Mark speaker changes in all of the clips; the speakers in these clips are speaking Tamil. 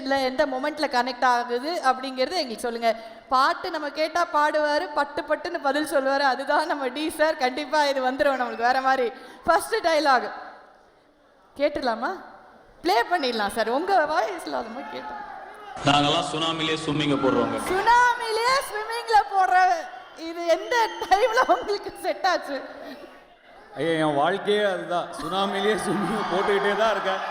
Speaker 1: இல்லை எந்த மொமெண்ட்ல கனெக்ட் ஆகுது அப்படிங்கிறது எங்களுக்கு சொல்லுங்க. பாட்டு நம்ம கேட்டா பாடுவாரு பட்டு பட்டுன்னு பதில் சொல்லுவாரு. அதுதான் நம்ம டி சார் கண்டிப்பா இது வந்துடும் நம்மளுக்கு வேற மாதிரி. ஃபர்ஸ்ட் டைலாக் கேட்டுடலாமா? ப்ளே பண்ணிடலாம் சார் உங்க வாய்ஸ்ல அது மாதிரி கேட்டோம்.
Speaker 2: நாங்கெல்லாம் சுனாமிலே ஸ்விம்மிங்க போடுறோங்க
Speaker 1: சுனாமிலே ஸ்விம்மிங்ல போடுற இது எந்த டைம்ல உங்களுக்கு செட் ஆச்சு?
Speaker 3: ஐயா என் வாழ்க்கையே அதுதான். சுனாமிலேயே ஸ்விம்மிங் போட்டுக்கிட்டே தான் இருக்கேன்.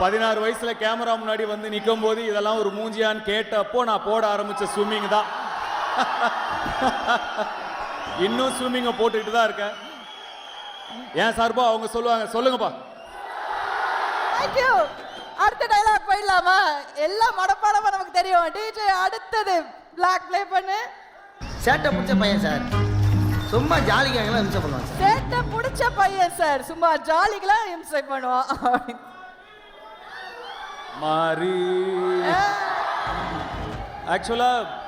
Speaker 3: பதினாறு வயசுல கேமரா முன்னாடி வந்து நிற்கும் போது இதெல்லாம் ஒரு மூஞ்சியான்னு கேட்டப்போ நான் போட ஆரம்பிச்ச ஸ்விம்மிங் தான். இன்னும் ஸ்விம்மிங்கை போட்டுக்கிட்டு தான் இருக்கேன். ஏன் சார்பா அவங்க சொல்லுவாங்க சொல்லுங்கப்பா.
Speaker 1: தேங்க்யூ அடுத்த டைலாக் போயிடலாமா? எல்லாம் மடப்பாடமா நமக்கு தெரியும். டிஜே அடுத்தது பிளாக் ப்ளே பண்ணு.
Speaker 4: சேட்டை பிடிச்ச பையன் சார். சும்மா ஜாலிக்காகலாம் இம்சை பண்ணுவான் சார்.
Speaker 1: சேட்டை பிடிச்ச பையன் சார். சும்மா ஜாலிக்கெல்லாம் இம்சை பண்ணுவான்.
Speaker 3: மாறி. ஆக்சுவலாக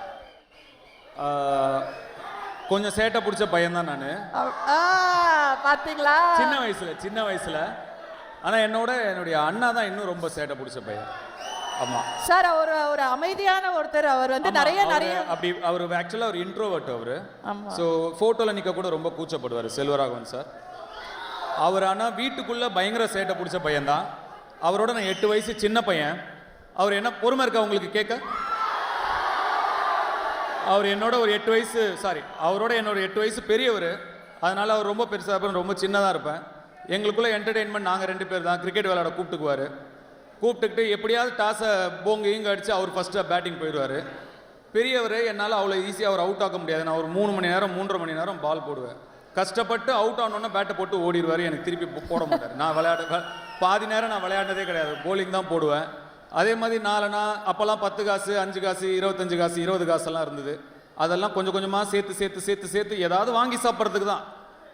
Speaker 3: கொஞ்சம் சேட்டை பிடிச்ச பையன் தான் நான்.
Speaker 1: ஆ பாத்தீங்களா?
Speaker 3: சின்ன வயசுல சின்ன வயசுல. ஆனா என்னோட என்னுடைய அண்ணா தான் இன்னும் ரொம்ப சேட்டை பிடிச்ச பையன். ஆமா.
Speaker 1: சார் அவர் ஒரு அமைதியான ஒருத்தர். அவர் வந்து நிறைய நிறைய
Speaker 3: அப்படி அவர் ஆக்சுவலாக ஒரு இன்ட்ரோவர்ட் அவரு. ஸோ ஃபோட்டோவில் நிற்க கூட ரொம்ப கூச்சப்படுவார் செல்வராகவன் சார். அவர் ஆனால் வீட்டுக்குள்ள பயங்கர சேட்டை பிடிச்ச பையன் தான் அவரோட நான் எட்டு வயசு சின்ன பையன். அவர் என்ன பொறுமை இருக்கா உங்களுக்கு கேட்க? அவர் என்னோட ஒரு எட்டு வயசு சாரி அவரோட என்னோட எட்டு வயசு பெரியவர். அதனால் அவர் ரொம்ப பெருசாக இருப்பேன் ரொம்ப சின்னதாக இருப்பேன். எங்களுக்குள்ள என்டர்டெயின்மெண்ட் நாங்கள் ரெண்டு பேர் தான் கிரிக்கெட் விளையாட கூப்பிட்டுக்குவார். கூப்பிட்டுக்கிட்டு எப்படியாவது டாஸை போங்க ஈங்க அடித்து அவர் ஃபஸ்ட்டாக பேட்டிங் போயிடுவார். பெரியவர் என்னால் அவ்வளோ ஈஸியாக அவர் அவுட் ஆக்க முடியாது. நான் ஒரு மூணு மணி நேரம் மூன்றரை மணி நேரம் பால் போடுவேன். கஷ்டப்பட்டு அவுட் ஆனோன்னே பேட்டை போட்டு ஓடிடுவார். எனக்கு திருப்பி போட மாட்டார். நான் விளையாட பாதி நேரம் நான் விளையாண்டதே கிடையாது. போலிங் தான் போடுவேன். அதே மாதிரி நாலனா அப்போல்லாம் பத்து காசு அஞ்சு காசு இருபத்தஞ்சு காசு இருபது காசெல்லாம் இருந்தது. அதெல்லாம் கொஞ்சம் கொஞ்சமாக சேர்த்து சேர்த்து சேர்த்து சேர்த்து ஏதாவது வாங்கி சாப்பிட்றதுக்கு தான்.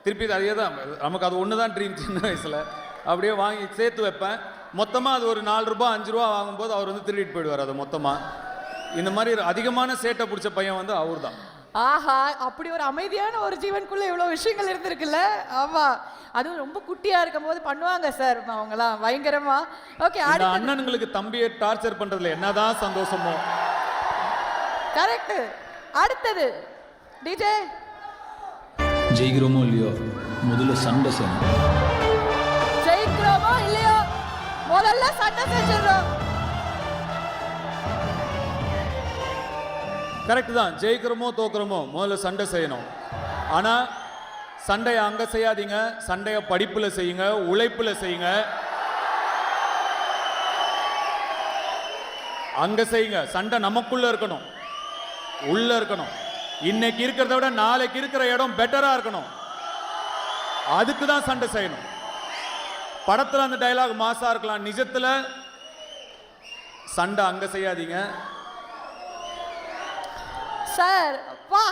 Speaker 3: திருப்பி இது அதே தான். நமக்கு அது ஒன்று தான் ட்ரீம் சின்ன வயசில். அப்படியே வாங்கி சேர்த்து வைப்பேன். மொத்தமாக அது ஒரு நாலு ரூபா அஞ்சு ரூபா வாங்கும்போது அவர் வந்து திருடிட்டு போயிடுவார் அது மொத்தமாக இந்த மாதிரி அதிகமான சேட்டை பிடிச்ச பையன் வந்து அவர் தான்
Speaker 1: ஆஹா அப்படி ஒரு அமைதியான ஒரு ஜீவனுக்குள்ள இவ்வளவு விஷயங்கள் இருந்திருக்குல்ல? ஆமா. அதுவும் ரொம்ப குட்டியா இருக்கும்போது பண்ணுவாங்க சார் அவங்கலாம் பயங்கரமா. ஓகே
Speaker 3: அண்ணனுங்களுக்கு தம்பியை டார்ச்சர் பண்றதுல என்னதான் சந்தோஷமோ.
Speaker 1: கரெக்ட் அடுத்தது. டிஜே
Speaker 2: ஜெயிக்கிறோமோ இல்லையோ? முதல்ல சண்டை செய்யணும்.
Speaker 1: ஜெயிக்கிறோமோ இல்லையோ? முதல்ல சண்டை செஞ்சிடறோம்.
Speaker 3: கரெக்ட் தான். ஜெயிக்கிறோமோ தோக்குறோமோ முதல்ல சண்டை செய்யணும். ஆனால் சண்டையை அங்கே செய்யாதீங்க. சண்டையை படிப்பில் செய்யுங்க உழைப்பில் செய்யுங்க. அங்கே செய்யுங்க. சண்டை நமக்குள்ளே இருக்கணும். உள்ளே இருக்கணும். இன்னைக்கு இருக்கிறத விட நாளைக்கு இருக்கிற இடம் பெட்டராக இருக்கணும். அதுக்கு தான் சண்டை செய்யணும். படத்தில் அந்த டயலாக் மாசாக இருக்கலாம். நிஜத்தில் சண்டை அங்கே செய்யாதீங்க.
Speaker 1: சார் வா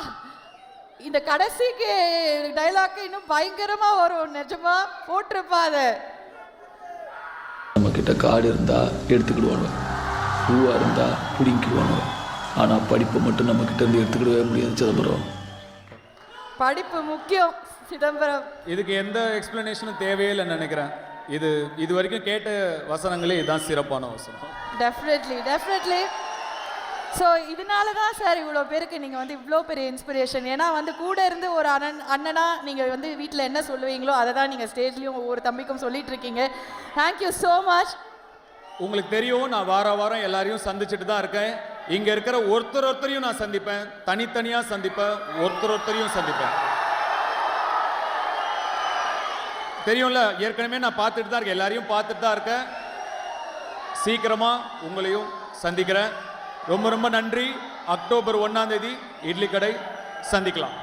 Speaker 1: இந்த கடைசிக்கு டைலாக் இன்னும் பயங்கரமா வரும் நிஜமா? போட்டிருப்பா அதை
Speaker 5: நம்ம கிட்ட காடு இருந்தா எடுத்துக்கிடுவானு பூவா இருந்தா பிடிங்கிடுவானு ஆனா படிப்பை மட்டும் நம்ம கிட்ட இருந்து எடுத்துக்கிடவே முடியாது சிதம்பரம்.
Speaker 1: படிப்பு முக்கியம் சிதம்பரம்.
Speaker 3: இதுக்கு எந்த எக்ஸ்பிளனேஷனும் தேவையில்லைன்னு நினைக்கிறேன். இது இது வரைக்கும் கேட்ட வசனங்களே இதுதான் சிறப்பான வசனம்.
Speaker 1: டெஃபினெட்லி டெஃபினெட்லி ஸோ இதனால தான் சார் இவ்வளோ பேருக்கு நீங்கள் வந்து இவ்வளோ பெரிய இன்ஸ்பிரேஷன் ஏன்னா வந்து கூட இருந்து ஒரு அண்ணன் அண்ணனாக நீங்கள் வந்து வீட்டில் என்ன சொல்லுவீங்களோ அதை தான் நீங்கள் ஸ்டேஜ்லேயும் ஒவ்வொரு தம்பிக்கும் சொல்லிட்டு இருக்கீங்க தேங்க்யூ ஸோ மச்
Speaker 3: உங்களுக்கு தெரியும் நான் வார வாரம் எல்லாரையும் சந்திச்சுட்டு தான் இருக்கேன். இங்கே இருக்கிற ஒருத்தர் ஒருத்தரையும் நான் சந்திப்பேன். தனித்தனியாக சந்திப்பேன். ஒருத்தர் ஒருத்தரையும் சந்திப்பேன். தெரியும்ல ஏற்கனவே நான் பார்த்துட்டு தான் இருக்கேன். எல்லாரையும் பார்த்துட்டு தான் இருக்கேன். சீக்கிரமாக உங்களையும் சந்திக்கிறேன். ரொம்ப ரொம்ப நன்றி. அக்டோபர் ஒன்னாம் தேதி இட்லி கடை சந்திக்கலாம்.